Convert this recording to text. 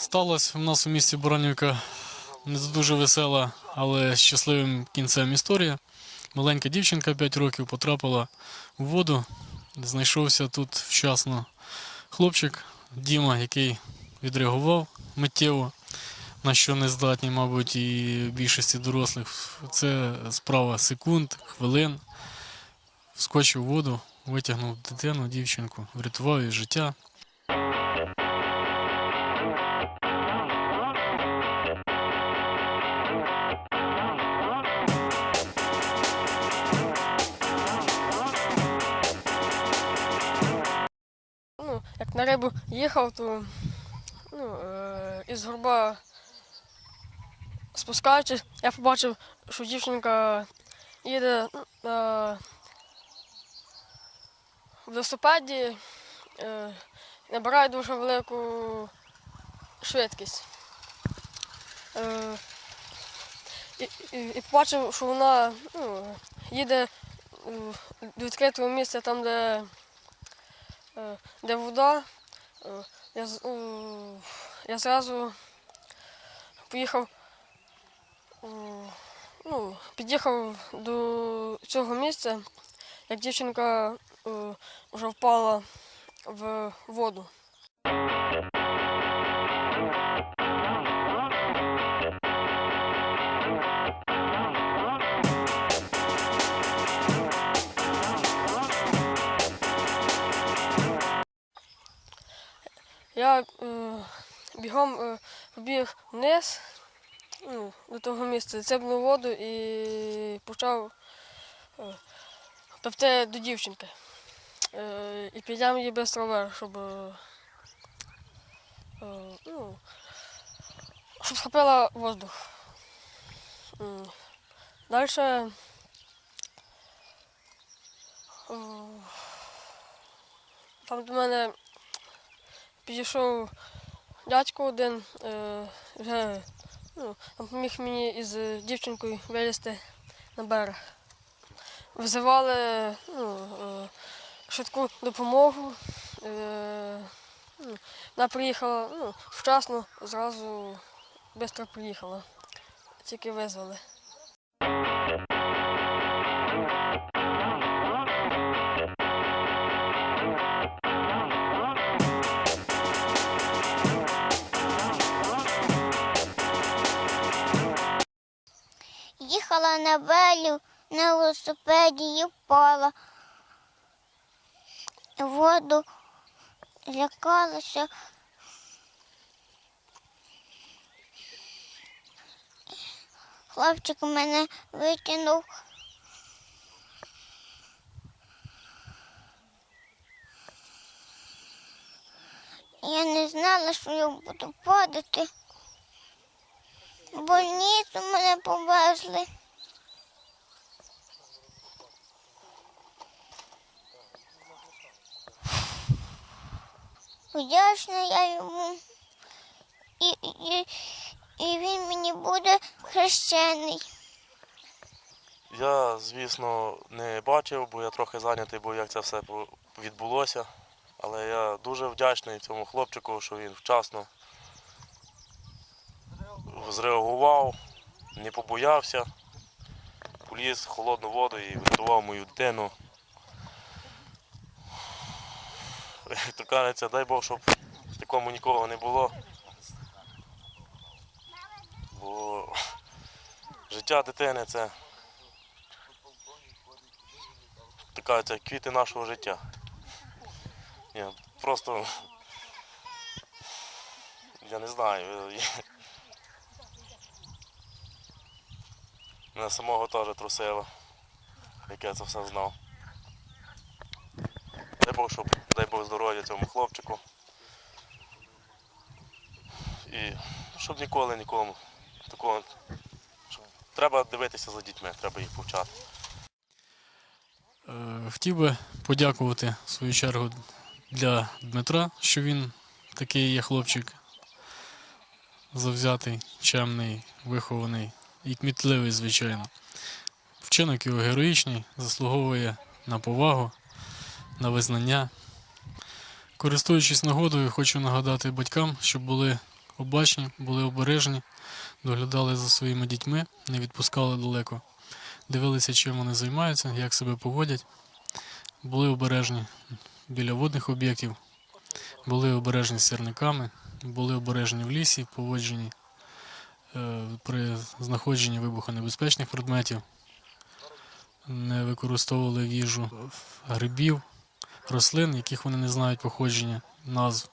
Сталася в нас у місті Баранівка не дуже весела, але з щасливим кінцем історія. Маленька дівчинка 5 років потрапила у воду. Знайшовся тут вчасно хлопчик Діма, який відреагував миттєво, на що не здатні, мабуть, і більшості дорослих. Це справа секунд, хвилин. Вскочив у воду, витягнув дитину, дівчинку, врятував її життя. На рибу їхав, то ну, е, із горба спускаючись, я побачив, що дівчинка їде ну, на велосипеді, е, набирає дуже велику швидкість. Е, і, і, і побачив, що вона ну, їде до відкритого місця там, де е, де вода. Е, Я, я зразу поїхав, ну, під'їхав до цього місця, як дівчинка е, вже впала в воду. Я е, бігом е, побіг вниз ну, до того місця, цепнув воду і почав е, певти до дівчинки. Е, і підняв її без вверх, щоб, е, е, ну, щоб схопила воздух. Далі е, там до мене підійшов дядько один, е, вже ну, допоміг мені із дівчинкою вилізти на берег. Визивали ну, е, швидку допомогу. Е, ну, вона приїхала ну, вчасно, зразу швидко приїхала. Тільки визвали. Їхала на велю на велосипеді і впала. Воду злякалася. Хлопчик мене витягнув. Я не знала, що я буду падати. В больницю мене повезли. Вдячна я йому. І, і, і він мені буде хрещений. Я, звісно, не бачив, бо я трохи зайнятий, бо як це все відбулося. Але я дуже вдячний цьому хлопчику, що він вчасно зреагував, не побоявся, поліз в холодну воду і врятував мою дитину. Як то кажеться, дай Бог, щоб такому нікого не було. Бо життя дитини це така це квіти нашого життя. Ні, просто я не знаю. я- Мене самого теж трусило, як я це все знав. Дай Бог, щоб дай Бог здоров'я цьому хлопчику. І щоб ніколи нікому такого. Щоб... Треба дивитися за дітьми, треба їх повчати. Е, Хотів би подякувати в свою чергу для Дмитра, що він такий є хлопчик завзятий, чемний, вихований і кмітливий, звичайно. Вчинок його героїчний, заслуговує на повагу, на визнання. Користуючись нагодою, хочу нагадати батькам, щоб були обачні, були обережні, доглядали за своїми дітьми, не відпускали далеко. Дивилися, чим вони займаються, як себе поводять. Були обережні біля водних об'єктів, були обережні з сірниками, були обережні в лісі, поводжені е, при знаходженні вибухонебезпечних предметів, не використовували їжу грибів, рослин, яких вони не знають походження, назв.